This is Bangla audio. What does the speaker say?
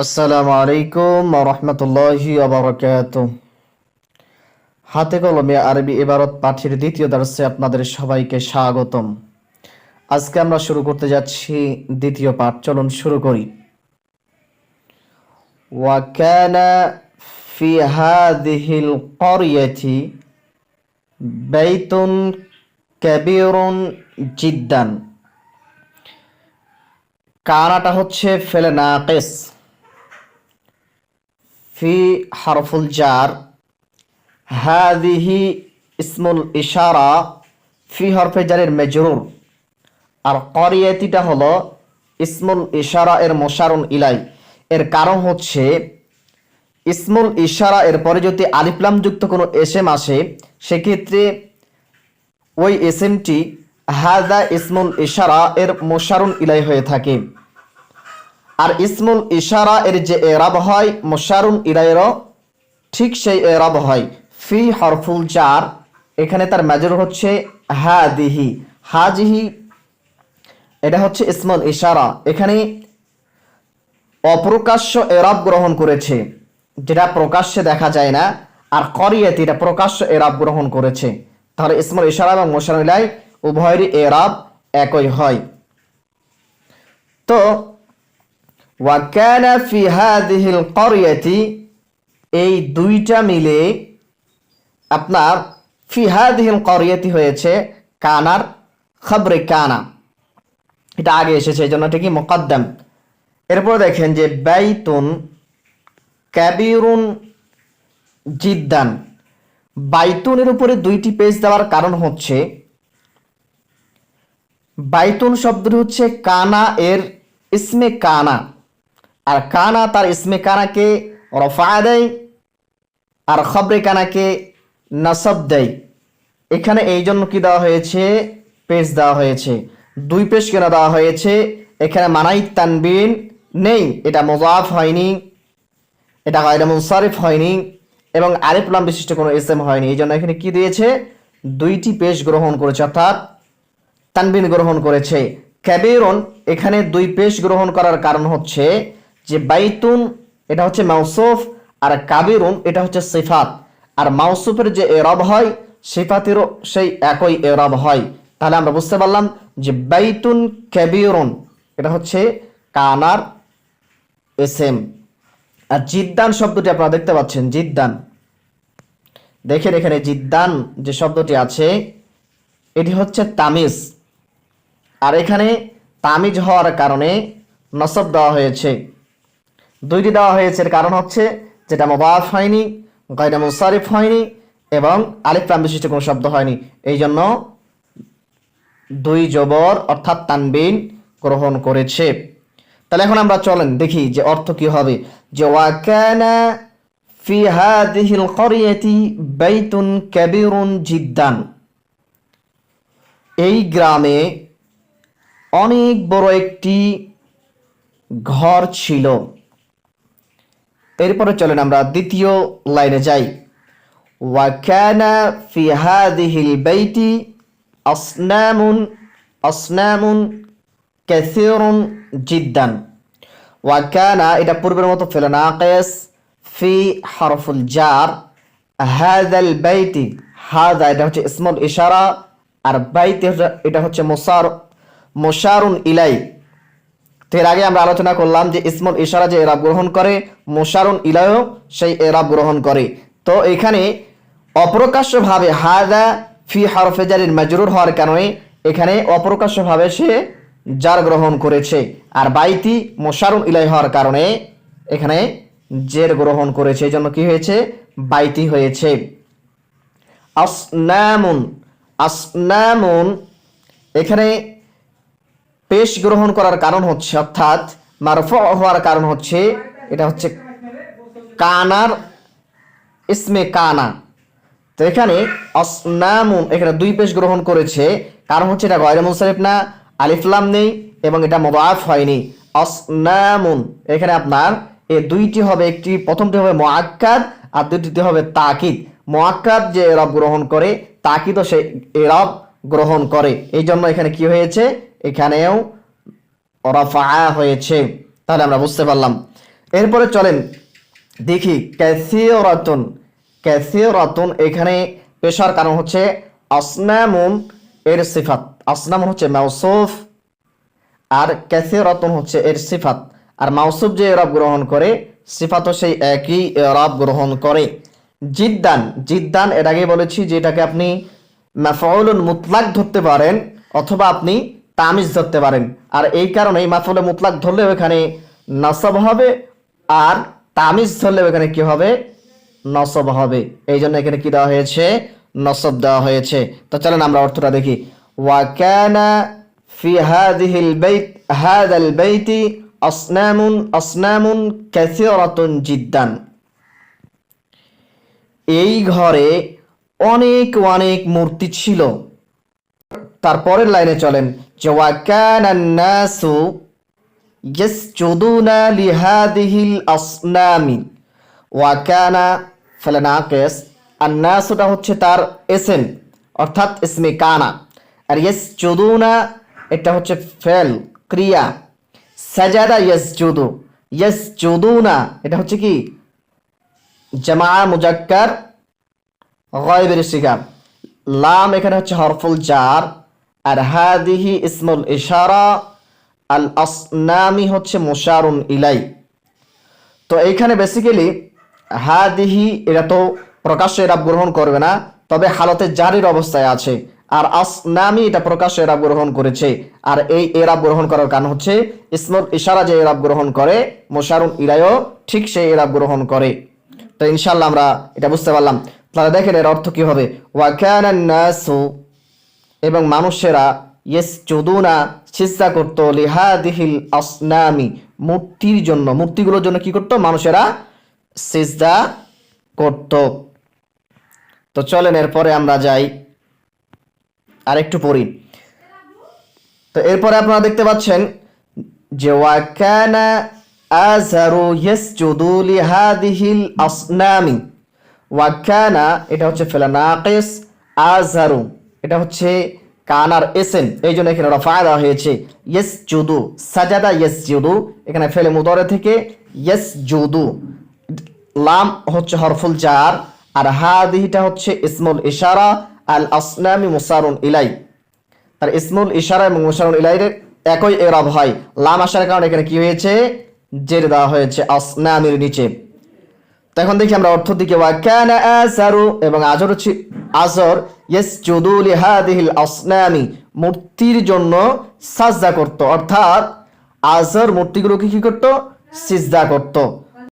আসসালামু আলাইকুম রহমতুল্লাহি আবরকাত হাতে কলমে আরবি ইবারত পাঠের দ্বিতীয় দর্শে আপনাদের সবাইকে স্বাগতম আজকে আমরা শুরু করতে যাচ্ছি দ্বিতীয় পাঠ চলুন শুরু করি وكان في هذه القرية بيت كبير جدا কানাটা হচ্ছে ফেলে নাকেস ফি হারফুল জার। হাদিহি ইসমুল ইশারা ফি হরফে জারের মেজরুর আর করিয়াতিটা হলো ইসমুল ইশারা এর মোশারুন ইলাই। এর কারণ হচ্ছে ইসমুল ইশারা এর পরে যদি আলিফলাম যুক্ত কোনো এসএম আসে, সেক্ষেত্রে ওই এসএমটি হাদা ইসমুল ইশারা এর মোশারুন ইলাই হয়ে থাকে। আর ইসমুল ইশারা এর যে এরাব হয়, মোশারুন ইলাইয়েরও ঠিক সেই এরাব হয়। ফি হরফুল চার এখানে তার মেজর হচ্ছে হাদিহি। হাজিহি, এটা হচ্ছে ইসমুল ইশারা। এখানে অপ্রকাশ্য এরাব গ্রহণ করেছে, যেটা প্রকাশ্যে দেখা যায় না, আর করিয়াতে এটা প্রকাশ্য এরাব গ্রহণ করেছে। তাহলে ইসমুল ইশারা এবং মোশারুন ইলাই উভয়েরই এরাব একই হয়। তো ওয়াকানা ফি হাদিহিল করিয়াতি, এই দুইটা মিলে আপনার ফি হাদিহিল করিয়াতি হয়েছে কানার খবরে কানা। এটা আগে এসেছে, এই জন্য এটা কি মোকদ্দম। এরপর দেখেন যে বাইতুন ক্যাবিরুন জিদ্দান। বাইতুনের উপরে দুইটি পেজ দেওয়ার কারণ হচ্ছে, বাইতুন শব্দটি হচ্ছে কানা এর ইসমে কানা। আর কানা তার ইসমে কানাকে রফা দেয়, আর খবরে কানাকে নাসব দেয়। এখানে এই জন্য কি দেওয়া হয়েছে? পেজ দেওয়া হয়েছে। দুই পেজ কেন দেওয়া হয়েছে? এখানে মানাই তানবিন নেই। এটা মোজাফ হয়নি, এটা গায়রা মুনসারিফ হয়নি এবং আরিফলাম বিশিষ্ট কোনো এসএম হয়নি। এই জন্য এখানে কি দিয়েছে? দুইটি পেশ গ্রহণ করেছে, অর্থাৎ তানবিন গ্রহণ করেছে। ক্যাবেরন এখানে দুই পেশ গ্রহণ করার কারণ হচ্ছে যে বাইতুন, এটা হচ্ছে মাউসুফ, আর কাবিরুন, এটা হচ্ছে সিফাত। আর মাউসুফের যে এরব হয়, সিফাতেরও সেই একই এরব হয়। তাহলে আমরা বুঝতে পারলাম যে বাইতুন ক্যাবিরন এটা হচ্ছে কানার এসএম। আর জিদ্দান শব্দটি আপনারা দেখতে পাচ্ছেন, জিদ্দান। দেখেন এখানে জিদ্দান যে শব্দটি আছে, এটি হচ্ছে তামিজ। আর এখানে তামিজ হওয়ার কারণে নসব দেওয়া হয়েছে। দুইটি দেওয়া হয়েছে। এর কারণ হচ্ছে যেটা মোবাফ হয়নি গয়না মুসারিফ হয়নি এবং আলিফলাম বিশিষ্ট কোনো শব্দ হয়নি। এই জন্য দুই জবর অর্থাৎ তানবিন গ্রহণ করেছে। তাহলে এখন আমরা চলেন দেখি যে অর্থ কি হবে। যে ফি জিদ্দান। এই গ্রামে অনেক বড় একটি ঘর ছিল। এরপরে চলেন আমরা দ্বিতীয় লাইনে যাই। ফি জিদ্দান। এটা পূর্বের মতো ফেলে নাকেস ফি জার হাদা, এটা হচ্ছে ইসমুল ইশারা, আর বাইতে এটা হচ্ছে মোসার, মোশারুন ইলাই। তো এর আগে আমরা আলোচনা করলাম যে ইসমুল ইশারা যে এরাব গ্রহণ করে, মোশারুন ইলাইও সেই এরাব গ্রহণ করে। তো এখানে অপ্রকাশ্যভাবে হাদা ফি হরফে জারির মাজরুর হওয়ার কারণে এখানে অপ্রকাশ্যভাবে সে জার গ্রহণ করেছে। আর বাইতি মোশারুন ইলাই হওয়ার কারণে এখানে জের গ্রহণ করেছে। এই জন্য কি হয়েছে? বাইতি হয়েছে। আসনামুন আসনামুন, এখানে পেশ গ্রহণ করার কারণ হচ্ছে, অর্থাৎ মারফ হওয়ার কারণ হচ্ছে, এটা হচ্ছে কানার ইসমে কানা। তো এখানে অসনামুন এখানে দুই পেশ গ্রহণ করেছে। কারণ হচ্ছে এটা গয়রে মুনসারিফ না আলিফলাম নেই এবং এটা মোবাফ হয়নি। অসনামুন এখানে আপনার এই দুইটি হবে, একটি প্রথমটি হবে মোয়াক্কাদ আর দুইটি হবে তাকিদ। মোয়াক্কাদ যে এরব গ্রহণ করে, তাকিদও সে এরব গ্রহণ করে। এই জন্য এখানে কি হয়েছে? এখানেও রফা হয়েছে। তাহলে আমরা বুঝতে পারলাম। এরপরে চলেন দেখি ক্যাসিও রতন ক্যাসিও রতন এখানে পেশার কারণ হচ্ছে আসনামুন এর সিফাত। আসনামুন হচ্ছে মাউসুফ আর ক্যাসিও রতন হচ্ছে এর সিফাত। আর মাউসুফ যে এরব গ্রহণ করে, সিফাতও সেই একই এরব গ্রহণ করে। জিদ্দান জিদ্দান, এর আগে বলেছি যেটাকে আপনি মাফউলুন মুতলাক ধরতে পারেন অথবা আপনি তামিজ ধরতে পারেন আর এই কারণে এই মাফউলে মুতলাক ধরলেও এখানে নসব হবে আর তামিজ ধরলেও এখানে কি হবে নসব হবে এই জন্য এখানে কি দেওয়া হয়েছে নসব দেওয়া হয়েছে তো চলেন আমরা অর্থটা দেখি ওয়াকানা في هذه البيت هذا البيت أصنام أصنام كثيرة جدا এই ঘরে অনেক অনেক মূর্তি ছিল। তারপরের লাইনে চলেন। যে ওয়াকানান্নাসু ইয়াসজুদুনা লিহাদিহিল আসনামি। ওয়াকানা ফেলে নাকেস আন্নাসুটা হচ্ছে তার এসেন, অর্থাৎ ইসমে কানা। আর ইয়েস চুদুনা এটা হচ্ছে ফেল, ক্রিয়া। সাজাদা ইয়েস চুদু ইয়েস চুদুনা এটা হচ্ছে কি? জামা মুজাক্কার। গয়বের শিকার লাম এখানে হচ্ছে হরফুল জার, আর হাদিহি ইসমুল ইশারা, আল আসনামি হচ্ছে মুশারুন ইলাই। তো এইখানে বেসিক্যালি হাদিহি, এটা তো প্রকাশ্য এরাব গ্রহণ করবে না, তবে হালতে জারির অবস্থায় আছে। আর আসনামি এটা প্রকাশ্য এরাব গ্রহণ করেছে। আর এই এরাব গ্রহণ করার কারণ হচ্ছে ইসমুল ইশারা যে এরাব গ্রহণ করে, মোশারুন ইলাইও ঠিক সেই এরাব গ্রহণ করে। তো ইনশাল্লাহ আমরা এটা বুঝতে পারলাম। তাহলে দেখেন এর অর্থ কি হবে? ওয়াকানান নাসু, এবং মানুষেরা ইয়েস চুদুনা সিজদা করত লিহাদিহিল আসনামি, মূর্তির জন্য। মূর্তিগুলোর জন্য কি করত? মানুষেরা সিজদা করত। তো চলেন এরপরে আমরা যাই, আরেকটু পড়ি। তো এরপরে আপনারা দেখতে পাচ্ছেন যে ওয়াকানা আজহারু ইয়াসজুদু লিহাদিহিল আসনামি ওয়াকানা এটা হচ্ছে ফেলা নাকিস আজহারু এটা হচ্ছে কানার এসেন। এই জন্য এখানে রফা দেওয়া হয়েছে ইয়েস জুদু সাজাদা ইয়েস জুদু এখানে ফেলে মুদরে থেকে ইয়েস জুদু লাম হচ্ছে হরফুল জার, আর হাদিহিটা হচ্ছে ইসমুল ইশারা, আল আসনামি মুসারুন ইলাই। তার ইসমুল ইশারা এবং মুসারুন ইলাইয়ের একই এরব হয়। লাম আসার কারণে এখানে কি হয়েছে? জের দেওয়া হয়েছে আসনামির নিচে। এখন দেখি আমরা অর্থ দিকে। এবং আজর হচ্ছে আজর চৌদুল লিহাদিহিল আসনামি, মূর্তির জন্য সাজদা করত। অর্থাৎ আজর মূর্তিগুলোকে কি করত? সিজদা করত।